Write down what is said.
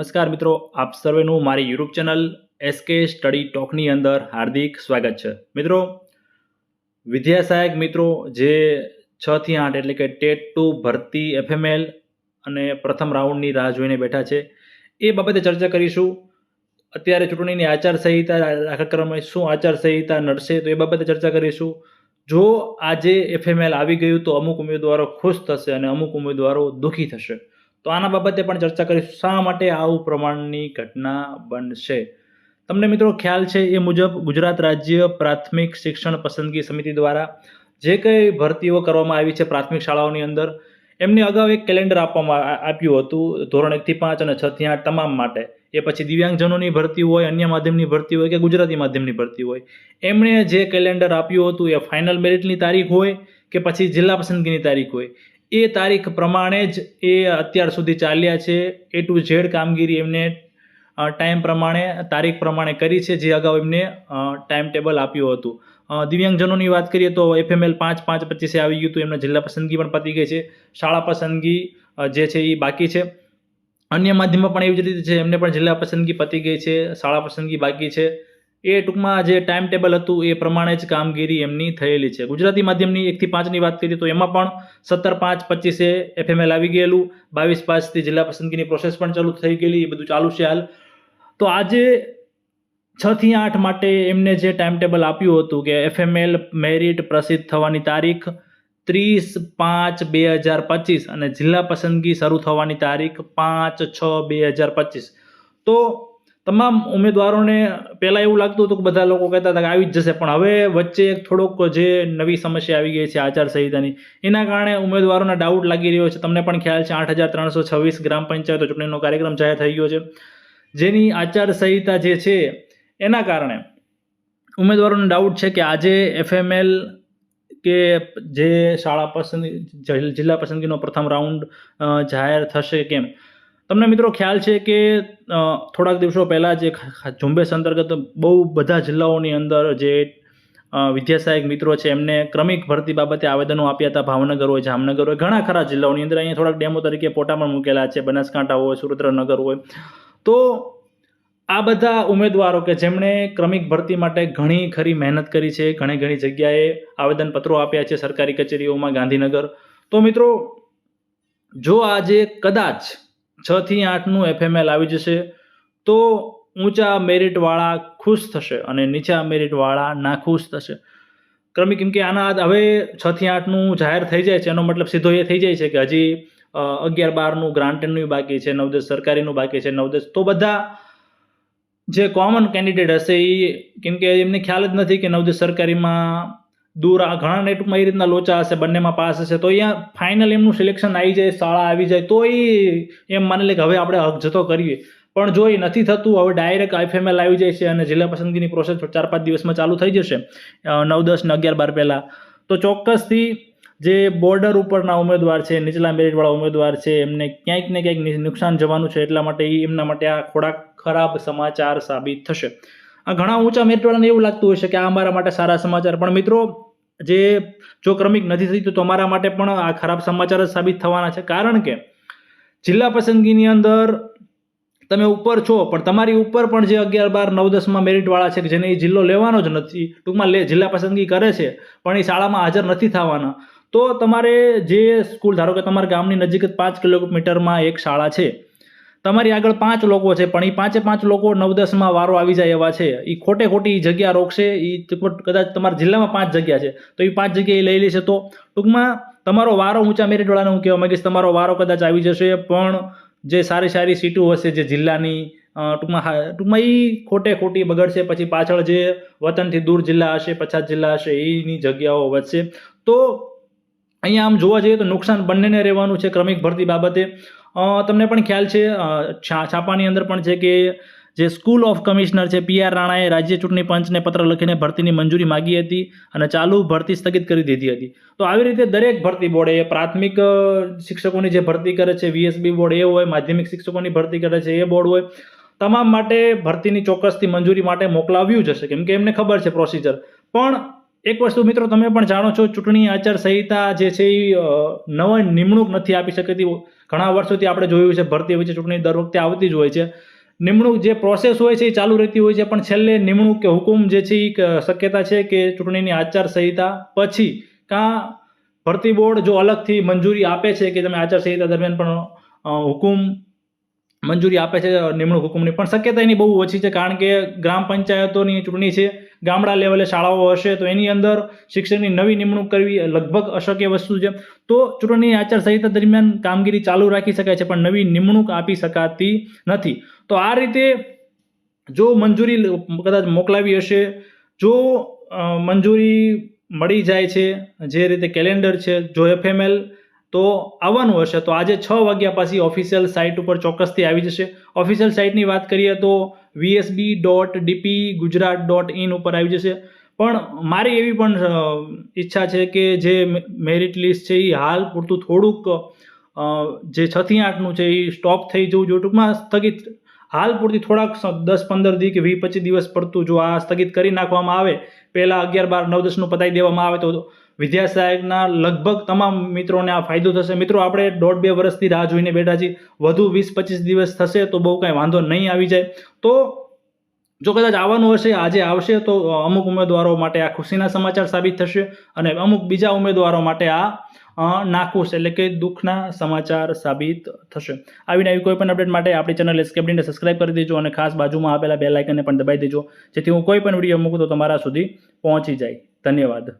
નમસ્કાર મિત્રો, આપ સર્વેનું મારી યુટ્યુબ ચેનલ એસકે સ્ટડી ટોકની અંદર હાર્દિક સ્વાગત છે. મિત્રો, વિદ્યા સહાયક મિત્રો, જે છ થી આઠ એટલે કે ટેટ ટુ ભરતી એફએમએલ અને પ્રથમ રાઉન્ડની રાહ જોઈને બેઠા છે, એ બાબતે ચર્ચા કરીશું. અત્યારે ચૂંટણીની આચારસંહિતા દાખલ કરવામાં શું આચારસંહિતા નડશે તો એ બાબતે ચર્ચા કરીશું. જો આજે એફએમએલ આવી ગયું તો અમુક ઉમેદવારો ખુશ થશે અને અમુક ઉમેદવારો દુઃખી થશે. તો આના બાબતે પણ ચર્ચા કરીશું. શા માટે આવું પ્રમાણની ઘટના બનશે? તમને મિત્રો ખ્યાલ છે એ મુજબ ગુજરાત રાજ્ય પ્રાથમિક શિક્ષણ પસંદગી સમિતિ દ્વારા જે કંઈ ભરતીઓ કરવામાં આવી છે પ્રાથમિક શાળાઓની અંદર, એમને અગાઉ એક કેલેન્ડર આપવામાં આપ્યું હતું ધોરણ એકથી પાંચ અને છથી આઠ તમામ માટે. એ પછી દિવ્યાંગજનોની ભરતી હોય, અન્ય માધ્યમની ભરતી હોય કે ગુજરાતી માધ્યમની ભરતી હોય, એમણે જે કેલેન્ડર આપ્યું હતું એ ફાઇનલ મેરિટની તારીખ હોય કે પછી જિલ્લા પસંદગીની તારીખ હોય. એ તારીખ પ્રમાણે જ એ અત્યાર સુધી ચાલ્યા છે. એ ટુ ઝેડ કામગીરી એમને ટાઈમ પ્રમાણે, તારીખ પ્રમાણે કરી છે, જે અગાઉ એમને ટાઈમ ટેબલ આપ્યું હતું. દિવ્યાંગજનોની વાત કરીએ તો એફએમએલ પાંચ પાંચ પચીસે આવી ગયું હતું, એમને જિલ્લા પસંદગી પણ પતી ગઈ છે. શાળા પસંદગી જે છે એ બાકી છે. અન્ય માધ્યમમાં પણ એવી જ રીતે છે, એમને પણ જિલ્લા પસંદગી પતી ગઈ છે, શાળા પસંદગી બાકી છે. એ ટૂંકમાં જે ટાઈમ ટેબલ હતું એ પ્રમાણે જ કામગીરી એમની થયેલી છે. ગુજરાતી માધ્યમની એકથી પાંચની વાત કરીએ તો એમાં પણ સત્તર પાંચ પચીસે એફએમએલ આવી ગયેલું, બાવીસ પાંચથી જિલ્લા પસંદગીની પ્રોસેસ પણ ચાલુ થઈ ગયેલી, એ બધું ચાલુ છે હાલ. તો આજે છ થી આઠ માટે એમને જે ટાઈમ ટેબલ આપ્યું હતું કે એફએમએલ મેરિટ પ્રસિદ્ધ થવાની તારીખ ત્રીસ પાંચ બે હજાર પચીસ અને જિલ્લા પસંદગી શરૂ થવાની તારીખ પાંચ છ બે હજાર પચીસ. તો તમામ ઉમેદવારોને પહેલાં એવું લાગતું હતું કે બધા લોકો કહેતા હતા કે આવી જ જશે, પણ હવે વચ્ચે થોડોક જે નવી સમસ્યા આવી ગઈ છે આચારસંહિતાની, એના કારણે ઉમેદવારોને ડાઉટ લાગી રહ્યો છે. તમને પણ ખ્યાલ છે, આઠ હજાર ત્રણસો છવ્વીસ ગ્રામ પંચાયતો ચૂંટણીનો કાર્યક્રમ જાહેર થઈ ગયો છે. જેની આચારસંહિતા જે છે, એના કારણે ઉમેદવારોનો ડાઉટ છે કે આજે એફએમએલ કે જે શાળા પસંદ જિલ્લા પસંદગીનો પ્રથમ રાઉન્ડ જાહેર થશે કેમ? તમને મિત્રો ખ્યાલ છે કે થોડાક દિવસો પહેલાં જે ઝુંબેશ અંતર્ગત બહુ બધા જિલ્લાઓની અંદર જે વિદ્યાસહાયક મિત્રો છે, એમને ક્રમિક ભરતી બાબતે આવેદનો આપ્યા હતા ભાવનગર હોય, જામનગર હોય, ઘણા ખરા જિલ્લાઓની અંદર. અહીંયા થોડાક ડેમો તરીકે પોટા પણ મૂકેલા છે, બનાસકાંઠા હોય, સુરેન્દ્રનગર હોય. તો આ બધા ઉમેદવારો કે જેમણે ક્રમિક ભરતી માટે ઘણી ખરી મહેનત કરી છે, ઘણી ઘણી જગ્યાએ આવેદનપત્રો આપ્યા છે સરકારી કચેરીઓમાં ગાંધીનગર. તો મિત્રો, જો આજે કદાચ છ થી આઠનું એફએમએલ આવી જશે, તો ઊંચા મેરિટવાળા ખુશ થશે અને નીચા મેરિટવાળા નાખુશ થશે. ક્રમિક કેમ કે આના હવે છ થી આઠનું જાહેર થઈ જાય છે, એનો મતલબ સીધો એ થઈ જાય છે કે હજી અગિયાર બારનું ગ્રાન્ટેડનું બાકી છે, નવદસ સરકારીનું બાકી છે, નવદસ, તો બધા જે કોમન કેન્ડિડેટ હશે એ કેમ કે એમને ખ્યાલ જ નથી કે નવદસ સરકારીમાં દૂર આ ઘણા નેટમાં એ રીતના લોચા હશે, બંનેમાં પાસ હશે, તો અહીંયા ફાઇનલ એમનું સિલેક્શન આવી જાય, શાળા આવી જાય, તો એ એમ માની લે કે હવે આપણે હક જતો કરીએ. પણ જો એ નથી થતું, હવે ડાયરેક્ટ આઈફએમએલ આવી જાય છે અને જિલ્લા પસંદગીની પ્રોસેસ ચાર પાંચ દિવસમાં ચાલુ થઈ જશે. નવ દસ ને અગિયાર બાર પહેલાં. તો ચોક્કસથી જે બોર્ડર ઉપરના ઉમેદવાર છે, નીચલા મેરિટવાળા ઉમેદવાર છે, એમને ક્યાંક ને ક્યાંક નુકસાન જવાનું છે, એટલા માટે એમના માટે આ થોડાક ખરાબ સમાચાર સાબિત થશે. ઘણા ઊંચા મેરિટવાળાને એવું લાગતું હશે કે આ અમારા માટે સારા સમાચાર. પણ મિત્રો, જે જો ક્રમિક નથી થતી, તો અમારા માટે પણ આ ખરાબ સમાચાર જ સાબિત થવાના છે. કારણ કે જિલ્લા પસંદગીની અંદર તમે ઉપર છો, પણ તમારી ઉપર પણ જે અગિયાર બાર નવ દસમાં મેરિટવાળા છે કે જેને એ જિલ્લો લેવાનો જ નથી, ટૂંકમાં લે, જિલ્લા પસંદગી કરે છે, પણ એ શાળામાં હાજર નથી થવાના. તો તમારે જે સ્કૂલ, ધારો કે તમારા ગામની નજીક જ પાંચ કિલોમીટરમાં એક શાળા છે તમારી આગળ પાંચ લોકો છે, પણ એ પાંચે પાંચ લોકો નવ દસમાં વારો આવી જાય એવા છે. એ ખોટે ખોટી જગ્યા રોકશે એ કદાચ તમારા જિલ્લામાં પાંચ જગ્યા છે. તો એ પાંચ જગ્યાએ લઈ લેશે. તો ટૂંકમાં તમારો વારો ઊંચા મેરિટવાળાને હું કહેવા માગીશ. તમારો વારો કદાચ આવી જશે, પણ જે સારી સારી સીટો હશે જે જિલ્લાની ટૂંકમાં ટૂંકમાં એ ખોટે ખોટી બગડશે. પછી પાછળ જે વતનથી દૂર જિલ્લા હશે, પછાત જિલ્લા હશે એની જગ્યાઓ વધશે. તો અહીંયા આમ જોવા જઈએ તો નુકસાન બંનેને રહેવાનું છે ક્રમિક ભરતી બાબતે. તમને પણ ખ્યાલ છે છાપાની અંદર પણ છે કે જે સ્કૂલ ઓફ કમિશનર છે, પી આર રાણાએ રાજ્ય ચૂંટણી પંચને પત્ર લખીને ભરતીની મંજૂરી માગી હતી અને ચાલુ ભરતી સ્થગિત કરી દીધી હતી. તો આવી રીતે દરેક ભરતી બોર્ડે એ પ્રાથમિક શિક્ષકોની જે ભરતી કરે છે વીએસબી બોર્ડ એ હોય, માધ્યમિક શિક્ષકોની ભરતી કરે છે, એ બોર્ડ હોય, તમામ માટે ભરતીની ચોક્કસથી મંજૂરી માટે મોકલાવ્યું જ હશે. કેમ કે એમને ખબર છે પ્રોસિજર. પણ એક વસ્તુ મિત્રો તમે પણ જાણો છો, ચૂંટણી આચાર સંહિતા જે છે એ નવા નિમણૂક નથી આપી શકતી ઘણા વર્ષોથી આપણે જોયું છે, ભરતી વચ્ચે ચૂંટણી દર વખતે આવતી જ હોય છે. નિમણૂક જે પ્રોસેસ હોય છે એ ચાલુ રહેતી હોય છે, પણ છેલ્લે નિમણૂક કે હુકુમ જે છે એ શક્યતા છે કે ચૂંટણીની આચારસંહિતા પછી કાં ભરતી બોર્ડ જો અલગથી મંજૂરી આપે છે કે તમે આચારસંહિતા દરમિયાન પણ હુકુમ મંજૂરી આપે છે, નિમણૂક હુકુમની, પણ શક્યતા એની બહુ ઓછી છે, કારણ કે ગ્રામ પંચાયતોની ચૂંટણી છે ગામડા લેવલે શાળાઓ હશે, તો એની અંદર શિક્ષણની નવી નિમણૂક કરવી લગભગ અશક્ય વસ્તુ છે. તો ચૂંટણી આચારસંહિતા દરમિયાન કામગીરી ચાલુ રાખી શકાય છે, પણ નવી નિમણૂક આપી શકાતી નથી. તો આ રીતે જો મંજૂરી કદાચ મોકલાવી હશે, જો મંજૂરી મળી જાય છે, જે રીતે કેલેન્ડર છે, જો એફએમએલ તો આવવાનું હશે. તો આજે છ વાગ્યા પછી ઓફિશિયલ સાઇટ ઉપર ચોક્કસથી આવી જશે. ઓફિશિયલ સાઇટની વાત કરીએ તો VSB dot DP Gujarat dot in ઉપર આવી જશે. પણ મારી એવી પણ ઈચ્છા છે કે જે મેરિટ લિસ્ટ છે એ હાલ પૂરતું થોડુંક જે છથી આઠનું છે એ સ્ટોપ થઈ જવું જોઈએ. ટૂંકમાં સ્થગિત, હાલ પૂરતી થોડાક દસ પંદર દી કે વીસ પચીસ દિવસ પડતું જો આ સ્થગિત કરી નાખવામાં આવે, પહેલાં અગિયાર બાર નવ દસનું પતાવી દેવામાં આવે તો વિદ્યા સહાયકના લગભગ તમામ મિત્રોને આ ફાયદો થશે. મિત્રો, આપણે દોઢ બે વર્ષથી રાહ જોઈને બેઠા છીએ. વધુ વીસ પચીસ દિવસ થશે તો બહુ કાંઈ વાંધો નહીં આવી જાય. તો જો કદાચ આવવાનું હશે, આજે આવશે, તો અમુક ઉમેદવારો માટે આ ખુશીના સમાચાર સાબિત થશે અને અમુક બીજા ઉમેદવારો માટે આ નાખુશ એટલે કે દુઃખના સમાચાર સાબિત થશે. આવીને આવી કોઈ પણ અપડેટ માટે આપણી ચેનલ એસ્કેપડીને સબસ્ક્રાઇબ કરી દેજો અને ખાસ બાજુમાં આપેલા બે લાઇકનને પણ દબાઈ દેજો, જેથી હું કોઈ પણ વીડિયો મૂકું તો તમારા સુધી પહોંચી જાય. ધન્યવાદ.